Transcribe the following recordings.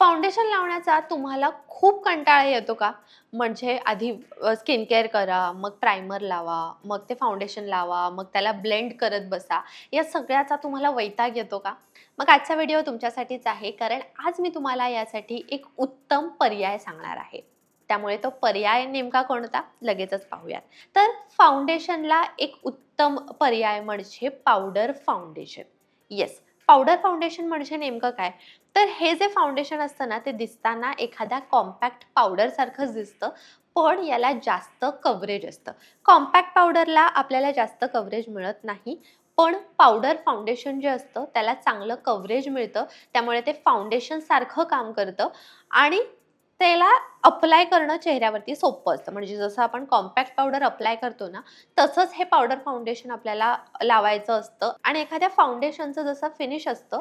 Foundation लावण्याचा तुम्हाला खूप कंटाळा येतो का? म्हणजे आधी स्किन केअर करा मग प्रायमर लावा मग ते फाउंडेशन लावा मग त्याला ब्लेंड करत बसा. या सगळ्याचा तुम्हाला वैताग येतो का? मग आजचा व्हिडिओ तुमच्यासाठीच आहे कारण आज मी तुम्हाला यासाठी एक उत्तम पर्याय सांगणार आहे. त्यामुळे तो पर्याय नेमका कोणता? लगेचच पाहूयात. तर फाउंडेशनला एक उत्तम पर्याय म्हणजे powder foundation yes powder foundation म्हणजे नेमकं काय? तर हे जे फाउंडेशन असतं ना ते दिसताना एखाद्या कॉम्पॅक्ट पावडरसारखंच दिसतं पण याला जास्त कव्हरेज असतं. कॉम्पॅक्ट पावडरला आपल्याला जास्त कव्हरेज मिळत नाही पण पावडर फाउंडेशन जे असतं त्याला चांगलं कव्हरेज मिळतं त्यामुळे ते फाउंडेशनसारखं काम करतं आणि त्याला अप्लाय करणं चेहऱ्यावरती सोपं असतं. म्हणजे जसं आपण कॉम्पॅक्ट पावडर अप्लाय करतो ना तसंच हे पावडर फाउंडेशन आपल्याला लावायचं असतं. आणि एखाद्या फाउंडेशनचं जसं फिनिश असतं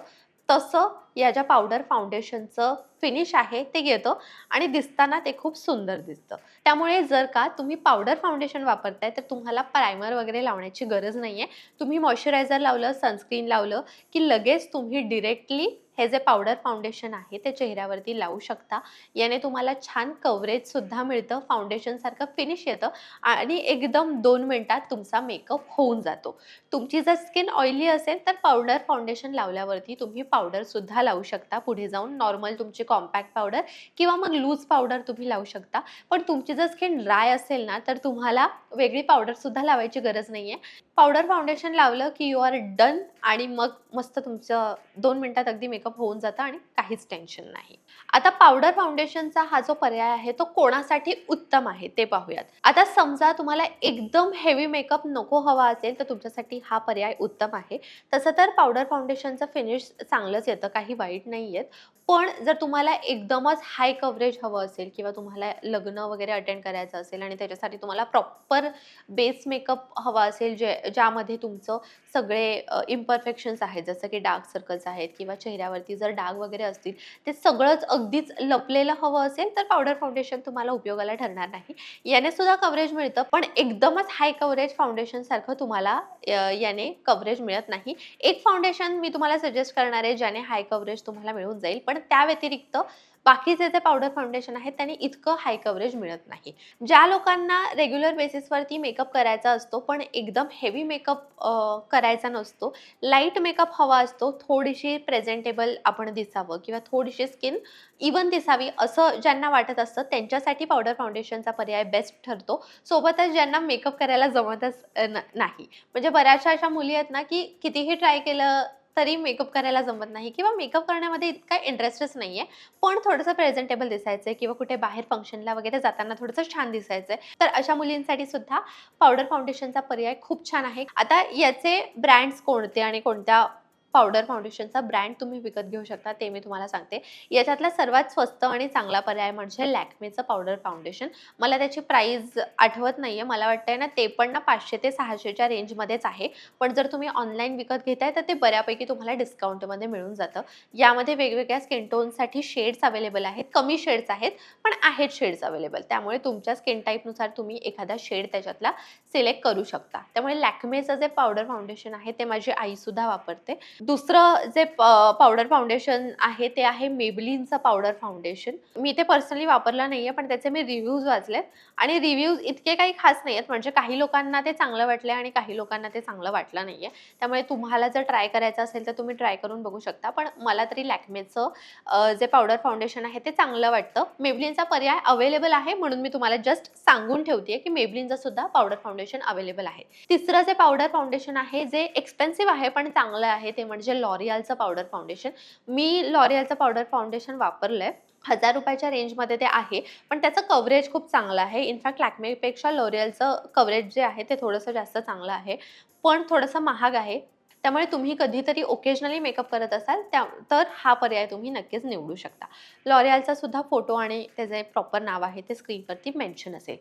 तसं या ज्या पावडर फाउंडेशनचं फिनिश आहे ते घेतो आणि दिसताना ते खूप सुंदर दिसतं. त्यामुळे जर का तुम्ही पावडर फाउंडेशन वापरताय तर तुम्हाला प्रायमर वगैरे लावण्याची गरज नाही आहे तुम्ही मॉइश्चरायझर लावलं सनस्क्रीन लावलं की लगेच तुम्ही डिरेक्टली हे जे पावडर फाउंडेशन आहे ते चेहऱ्यावरती लावू शकता. याने तुम्हाला छान कव्हरेजसुद्धा मिळतं. फाउंडेशनसारखं फिनिश येतं आणि एकदम दोन मिनटात तुमचा मेकअप होऊन जातो. तुमची जर स्किन ऑइली असेल तर पावडर फाउंडेशन लावल्यावरती तुम्ही पावडरसुद्धा लावू शकता. पुढे जाऊन नॉर्मल तुमची कॉम्पॅक्ट पावडर किंवा मग लूज पावडर तुम्ही लावू शकता. पण तुमची जर स्किन ड्राय असेल ना तर तुम्हाला वेगळी पावडरसुद्धा लावायची गरज नाही आहे पावडर फाउंडेशन लावलं की यू आर डन आणि मग मस्त तुमचं दोन मिनटात अगदी मेकअप होऊन जातं आणि काहीच टेन्शन नाही. आता पावडर फाउंडेशनचा हा जो पर्याय आहे तो कोणासाठी उत्तम आहे ते पाहूयात. आता समजा तुम्हाला एकदम हेवी मेकअप नको हवा असेल तर तुमच्यासाठी हा पर्याय उत्तम आहे. तसं तर पावडर फाउंडेशनचं फिनिश चांगलंच येतं काही वाईट नाही येत पण जर तुम्हाला एकदमच हाय कव्हरेज हवं असेल किंवा तुम्हाला लग्न वगैरे अटेंड करायचं असेल आणि त्याच्यासाठी तुम्हाला प्रॉपर बेस मेकअप हवा असेल जे ज्यामध्ये तुमचं सगळे इम्परफेक्शन्स आहेत जसं की डार्क सर्कल्स आहेत किंवा चेहऱ्यावरती जर डाग वगैरे असतील ते सगळंच अगदीच लपलेलं हवं असेल तर पावडर फाउंडेशन तुम्हाला उपयोगाला ठरणार नाही. याने सुद्धा कव्हरेज मिळतं पण एकदमच हाय कव्हरेज फाउंडेशनसारखं तुम्हाला याने कव्हरेज मिळत नाही. एक फाउंडेशन मी तुम्हाला सजेस्ट करणार आहे ज्याने हाय कव्हरेज तुम्हाला मिळून जाईल पण त्या व्यतिरिक्त बाकीचे जे पावडर फाउंडेशन आहे त्याने इतकं हाय कव्हरेज मिळत नाही. ज्या लोकांना रेग्युलर बेसिसवरती मेकअप करायचा असतो पण एकदम हेवी मेकअप करायचा नसतो लाइट मेकअप हवा असतो थोडीशी प्रेझेंटेबल आपण दिसावं किंवा थोडीशी स्किन इवन दिसावी असं ज्यांना वाटत असतं त्यांच्यासाठी पावडर फाउंडेशनचा पर्याय बेस्ट ठरतो. सोबतच ज्यांना मेकअप करायला जमतच नाही. म्हणजे बऱ्याचशा अशा मुली आहेत ना की कितीही ट्राय केलं तरी मेकअप करायला जमत नाही किंवा मेकअप करण्यामध्ये इतका इंटरेस्टच नाही आहे पण थोडंसं प्रेझेंटेबल दिसायचं आहे किंवा कुठे बाहेर फंक्शनला वगैरे जाताना थोडंसं छान दिसायचं आहे तर अशा मुलींसाठी सुद्धा पावडर फाउंडेशनचा पर्याय खूप छान आहे. आता याचे ब्रँड्स कोणते आणि कोणत्या पावडर फाउंडेशनचा ब्रँड तुम्ही विकत घेऊ शकता ते मी तुम्हाला सांगते. याच्यातला सर्वात स्वस्त आणि चांगला पर्याय म्हणजे लॅक्मेचं पावडर फाउंडेशन. मला त्याची प्राईज आठवत नाही आहे मला वाटतंय ना ते पण ना पाचशे ते सहाशेच्या रेंजमध्येच आहे. पण जर तुम्ही ऑनलाईन विकत घेताय तर ते बऱ्यापैकी तुम्हाला डिस्काउंटमध्ये मिळून जातं. यामध्ये वेगवेगळ्या स्किन टोनसाठी शेड्स अवेलेबल आहेत. कमी शेड्स आहेत पण आहेत शेड्स अवेलेबल. त्यामुळे तुमच्या स्किन टाईपनुसार तुम्ही एखादा शेड त्याच्यातला सिलेक्ट करू शकता. त्यामुळे लॅक्मेचं जे पावडर फाउंडेशन आहे ते माझी आईसुद्धा वापरते. दुसरं जे पावडर फाउंडेशन आहे ते आहे मेबलिनचं पावडर फाउंडेशन मी ते पर्सनली वापरलं नाही आहे पण त्याचे मी रिव्ह्यूज वाचलेत. आणि रिव्ह्यूज इतके काही खास नाही आहेत म्हणजे काही लोकांना ते चांगलं वाटलं आणि काही लोकांना ते चांगलं वाटलं नाही आहे त्यामुळे तुम्हाला जर ट्राय करायचं असेल तर तुम्ही ट्राय करून बघू शकता. पण मला तरी लॅक्मेचं जे पावडर फाउंडेशन आहे ते चांगलं वाटतं. मेबलिनचा पर्याय अवेलेबल आहे म्हणून मी तुम्हाला जस्ट सांगून ठेवते की मेबलिनचं सुद्धा पावडर फाउंडेशन अवेलेबल आहे. तिसरं जे पावडर फाउंडेशन आहे जे एक्सपेन्सिव्ह आहे पण चांगलं आहे ते म्हणजे लॉरियलचं पावडर फाउंडेशन मी लॉरियलचं पावडर फाउंडेशन आहे हजार रुपयाच्या रेंजमध्ये ते आहे पण त्याचं कव्हरेज खूप चांगलं आहे. इनफॅक्ट लॅक्मेपेक्षा लॉरियलचं कव्हरेज जे आहे ते थोडंसं जास्त चांगलं आहे. पण थोडंसं महाग आहे. त्यामुळे तुम्ही कधीतरी ओकेजनली मेकअप करत असाल त्या तर हा पर्याय तुम्ही नक्कीच निवडू शकता. लॉरियलचा सुद्धा फोटो आणि त्याचे प्रॉपर नाव आहे ते स्क्रीनवरती मेन्शन असेल.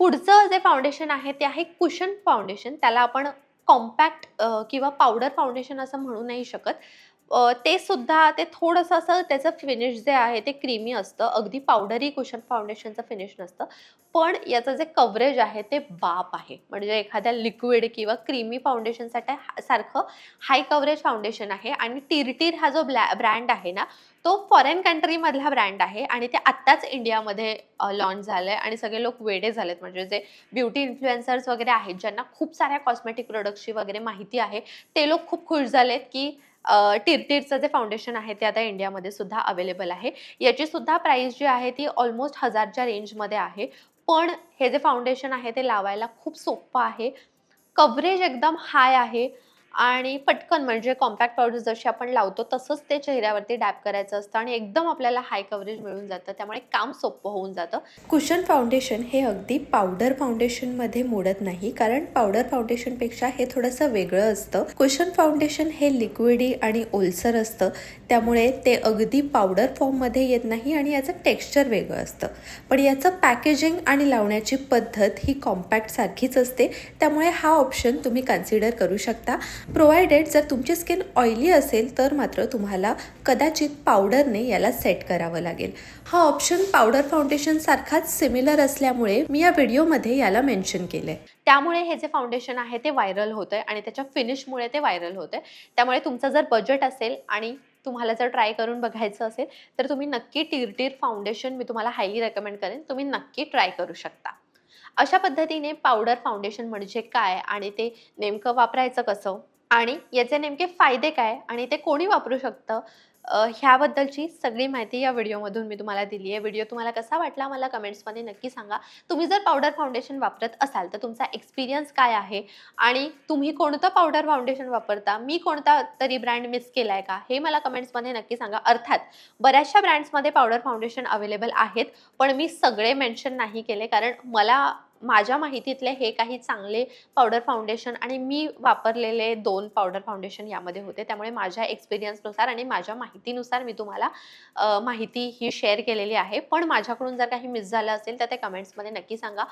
पुढचं जे फाउंडेशन आहे ते आहे कुशन फाउंडेशन त्याला आपण कॉम्पॅक्ट किंवा पावडर फाउंडेशन असं म्हणू नाही शकत. ते सुद्धा ते थोडंसं असं त्याचं फिनिश जे आहे ते क्रीमी असतं. अगदी पावडरी कुशन फाउंडेशनचं फिनिश नसतं. पण याचं जे कव्हरेज आहे ते बाप आहे. म्हणजे एखाद्या लिक्विड किंवा क्रीमी फाउंडेशनसाठी सारखं हाय कव्हरेज फाउंडेशन आहे. आणि टिरटिर हा जो ब्लॅ ब्रँड आहे ना तो फॉरेन कंट्रीमधला ब्रँड आहे आणि ते आत्ताच इंडियामध्ये लॉन्च झालं आहे आणि सगळे लोक वेडे झालेत. म्हणजे जे ब्युटी इन्फ्लुएन्सर्स वगैरे आहेत ज्यांना खूप साऱ्या कॉस्मेटिक प्रोडक्टची वगैरे माहिती आहे ते लोक खूप खुश झालेत की टिरटिरचं जे फाउंडेशन आहे ते आता इंडियामध्ये सुद्धा अवेलेबल आहे. याची सुद्धा प्राईस जी आहे ती ऑलमोस्ट हजारच्या रेंजमध्ये आहे. पण हे जे फाउंडेशन आहे ते लावायला खूप सोपं आहे. कव्हरेज एकदम हाय आहे. आणि पटकन म्हणजे कॉम्पॅक्ट पावडर जशी आपण लावतो तसंच ते चेहऱ्यावरती डॅप करायचं असतं आणि एकदम आपल्याला हाय कव्हरेज मिळून जातं. त्यामुळे काम सोपं होऊन जातं. कुशन फाउंडेशन हे अगदी पावडर फाउंडेशनमध्ये मोडत नाही कारण पावडर फाउंडेशनपेक्षा हे थोडंसं वेगळं असतं. कुशन फाउंडेशन हे लिक्विडी आणि ओलसर असतं. त्यामुळे ते अगदी पावडर फॉर्ममध्ये येत नाही आणि याचं टेक्स्चर वेगळं असतं. पण याचं पॅकेजिंग आणि लावण्याची पद्धत ही कॉम्पॅक्ट सारखीच असते. त्यामुळे हा ऑप्शन तुम्ही कन्सिडर करू शकता. प्रोव्हायडेड जर तुमची स्किन ऑइली असेल तर मात्र तुम्हाला कदाचित पावडरने याला सेट करावं लागेल. हा ऑप्शन पावडर फाउंडेशनसारखाच सिमिलर असल्यामुळे मी या व्हिडिओमध्ये याला मेन्शन आहे त्यामुळे हे जे फाउंडेशन आहे ते व्हायरल होतंय आणि त्याच्या फिनिशमुळे ते व्हायरल होतंय. त्यामुळे तुमचं जर बजेट असेल आणि तुम्हाला जर ट्राय करून बघायचं असेल तर तुम्ही नक्की टिरटिर फाउंडेशन मी तुम्हाला हायली रेकमेंड करेन. तुम्ही नक्की ट्राय करू शकता. अशा पद्धतीने पावडर फाउंडेशन म्हणजे काय आणि ते नेमकं वापरायचं कसं? आणि याचे नेमके फायदे काय आणि ते कोणी वापरू शकतं ह्याबद्दलची सगळी माहिती या व्हिडिओमधून मी तुम्हाला दिली आहे. व्हिडिओ तुम्हाला कसा वाटला मला कमेंट्समध्ये नक्की सांगा. तुम्ही जर पावडर फाउंडेशन वापरत असाल तर तुमचा एक्सपिरियन्स काय आहे आणि तुम्ही कोणतं पावडर फाउंडेशन वापरता मी कोणता तरी ब्रँड मिस केला आहे का हे मला कमेंट्समध्ये नक्की सांगा. अर्थात बऱ्याचशा ब्रँड्समध्ये पावडर फाउंडेशन अवेलेबल आहेत पण मी सगळे मेन्शन नाही केले कारण मला माझ्या माहितीतले हे काही चांगले पावडर फाउंडेशन आणि मी वापरलेले दोन पावडर फाउंडेशन यामध्ये होते. त्यामुळे माझ्या एक्सपिरियन्सनुसार आणि माझ्या माहितीनुसार मी तुम्हाला माहिती ही शेअर केलेली आहे. पण माझ्याकडून जर काही मिस झालं असेल तर ते कमेंट्समध्ये नक्की सांगा.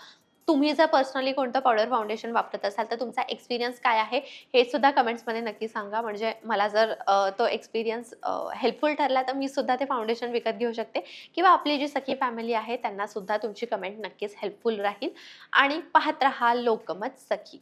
तुम्ही जर पर्सनली कोणतं पावडर फाउंडेशन वापरत असाल तर तुमचा एक्सपिरियन्स काय आहे हे सुद्धा कमेंट्समध्ये नक्की सांगा. म्हणजे मला जर तो एक्सपिरियन्स हेल्पफुल ठरला तर मी सुद्धा ते फाउंडेशन विकत घेऊ शकते. किंवा आपली जी सखी फॅमिली आहे त्यांना सुद्धा तुमची कमेंट नक्कीच हेल्पफुल राहील. आणि पाहत राहा लोकमत सखी.